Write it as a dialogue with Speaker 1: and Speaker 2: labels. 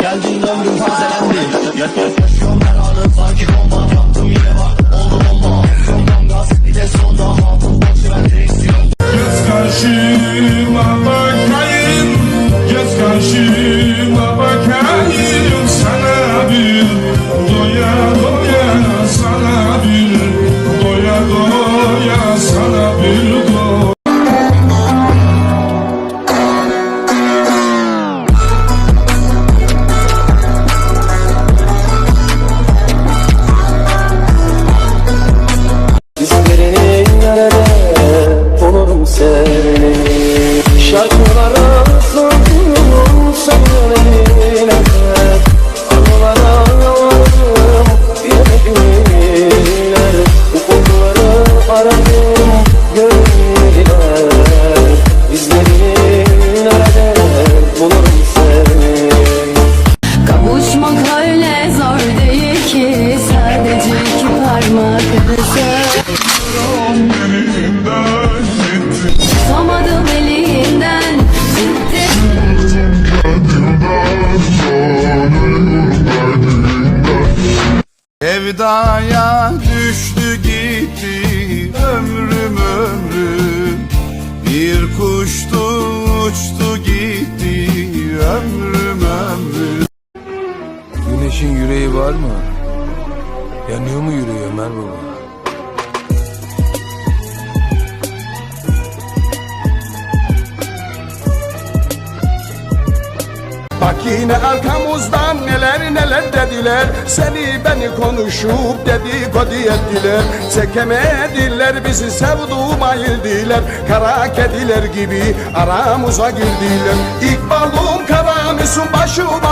Speaker 1: Geldin ömrüm tazelendi Yat yat yaşıyorum her anı Sanki
Speaker 2: Nerede bulurum seni. Şarkılara sığdım söylemeyle Anılara yalvardım bilemediler Ufukları aradım görmediler İzlerini nerede bulurum seni?
Speaker 3: Kavuşmak öyle
Speaker 4: Sevdaya düştü gitti ömrüm ömrüm Bir kuştu uçtu gitti ömrüm ömrüm
Speaker 5: Güneşin yüreği var mı? Yanıyor mu yüreği Ömer baba?
Speaker 4: Bak yine arkamızdan neler neler dediler. Seni beni konuşup dedikodu ettiler. Çekemediler bizi sevduğum ayıldılar Kara kediler gibi aramıza girdiler. İkbalım karamüsün başıma belam